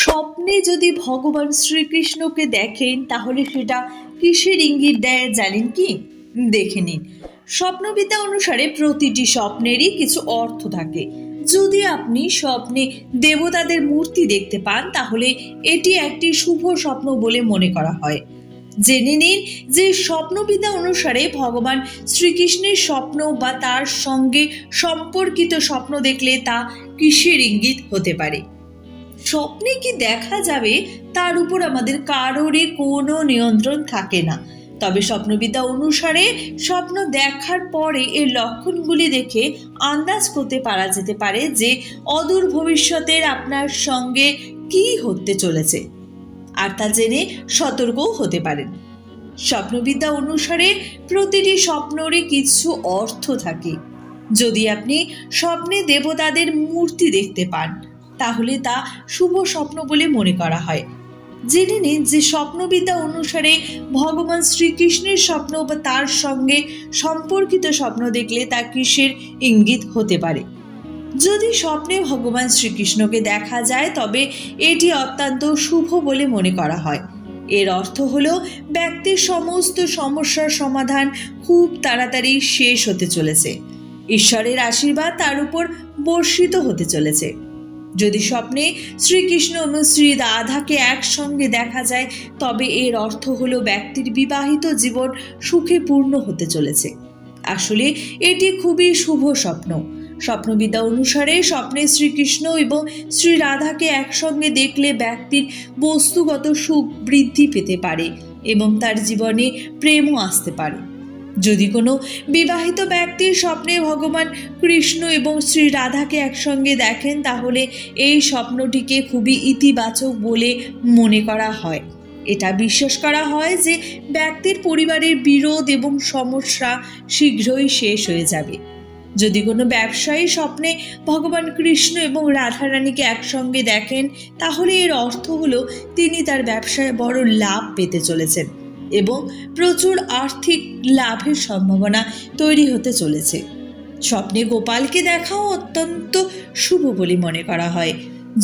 স্বপ্নে যদি ভগবান শ্রীকৃষ্ণকে দেখেন, তাহলে সেটা কিসের ইঙ্গিত দেয় জানেন কি? দেখে নিন। স্বপ্নবিদ্যা অনুসারে প্রতিটি স্বপ্নেরই কিছু অর্থ থাকে। যদি আপনি স্বপ্নে দেবতাদের মূর্তি দেখতে পান, তাহলে এটি একটি শুভ স্বপ্ন বলে মনে করা হয়। জেনে নিন যে স্বপ্নবিদ্যা অনুসারে ভগবান শ্রীকৃষ্ণের স্বপ্ন বা তার সঙ্গে সম্পর্কিত স্বপ্ন দেখলে তা কিসের ইঙ্গিত হতে পারে? স্বপ্নে কি দেখা যাবে, তার উপর আমাদের কারোরই কোনো নিয়ন্ত্রণ থাকে না। তবে স্বপ্নবিদ্যা অনুসারে স্বপ্ন দেখার পরে এর লক্ষণগুলি দেখে আন্দাজ করতে পারা যেতে পারে যে অদূর ভবিষ্যতের আপনার সঙ্গে কি হতে চলেছে। আর তা জেনে সতর্কও হতে পারেন। স্বপ্নবিদ্যা অনুসারে প্রতিটি স্বপ্নরই কিছু অর্থ থাকে। যদি আপনি স্বপ্নে দেবতাদের মূর্তি দেখতে পান তাহলে তা শুভ স্বপ্ন বলে মনে করা হয়। জেনে নিন যে স্বপ্নবিদ্যা অনুসারে ভগবান শ্রীকৃষ্ণের স্বপ্ন বা তার সঙ্গে সম্পর্কিত স্বপ্ন দেখলে তা কিসের ইঙ্গিত হতে পারে? যদি স্বপ্নে ভগবান শ্রীকৃষ্ণকে দেখা যায়, তবে এটি অত্যন্ত শুভ বলে মনে করা হয়। এর অর্থ হলো ব্যক্তির সমস্ত সমস্যার সমাধান খুব তাড়াতাড়ি শেষ হতে চলেছে। ঈশ্বরের আশীর্বাদ তার উপর বর্ষিত হতে চলেছে। যদি স্বপ্নে শ্রীকৃষ্ণ এবং শ্রী রাধাকে একসঙ্গে দেখা যায়, তবে এর অর্থ হলো ব্যক্তির বিবাহিত জীবন সুখে পূর্ণ হতে চলেছে। আসলে এটি খুবই শুভ স্বপ্ন। স্বপ্নবিদ্যা অনুসারে স্বপ্নে শ্রীকৃষ্ণ এবং শ্রী রাধাকে একসঙ্গে দেখলে ব্যক্তির বস্তুগত সুখ বৃদ্ধি পেতে পারে এবং তার জীবনে প্রেমও আসতে পারে। যদি কোনো বিবাহিত ব্যক্তির স্বপ্নে ভগবান কৃষ্ণ এবং শ্রী রাধাকে একসঙ্গে দেখেন, তাহলে এই স্বপ্নটিকে খুবই ইতিবাচক বলে মনে করা হয়। এটা বিশ্বাস করা হয় যে ব্যক্তির পরিবারের বিরোধ এবং সমস্যা শীঘ্রই শেষ হয়ে যাবে। যদি কোনো ব্যবসায়ী স্বপ্নে ভগবান কৃষ্ণ এবং রাধারানীকে একসঙ্গে দেখেন, তাহলে এর অর্থ হলো তিনি তার ব্যবসায় বড় লাভ পেতে চলেছেন। এবং প্রচুর আর্থিক লাভের সম্ভাবনা তৈরি হতে চলেছে। স্বপ্নে গোপালকে দেখাও অত্যন্ত শুভ বলে মনে করা হয়।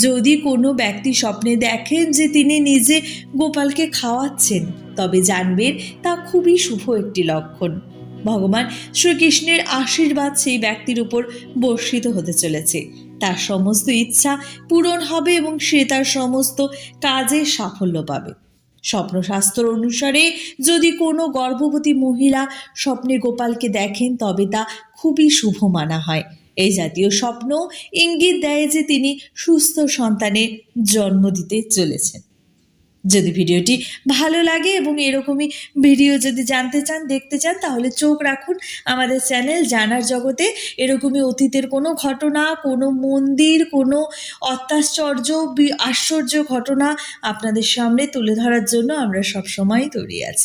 যদি কোনো ব্যক্তি স্বপ্নে দেখেন যে তিনি নিজে গোপালকে খাওয়াচ্ছেন, তবে জানবেন তা খুবই শুভ একটি লক্ষণ। ভগবান শ্রীকৃষ্ণের আশীর্বাদ সেই ব্যক্তির উপর বর্ষিত হতে চলেছে। তার সমস্ত ইচ্ছা পূরণ হবে এবং সে তার সমস্ত কাজে সাফল্য পাবে। স্বপ্নশাস্ত্র অনুসারে, যদি কোনো গর্ভবতী মহিলা স্বপ্নে গোপালকে দেখেন, তবে তা খুবই শুভ মানা হয়। এই জাতীয় স্বপ্ন ইঙ্গিত দেয় যে তিনি সুস্থ সন্তানের জন্ম দিতে চলেছেন। যদি ভিডিওটি ভালো লাগে এবং এরকমই ভিডিও যদি জানতে চান, দেখতে চান, তাহলে চোখ রাখুন আমাদের চ্যানেল জানার জগতে। এরকমই অতীতের কোনো ঘটনা, কোনো মন্দির, কোনো অত্যাশ্চর্য আশ্চর্য ঘটনা আপনাদের সামনে তুলে ধরার জন্য আমরা সবসময় তৈরি আছি।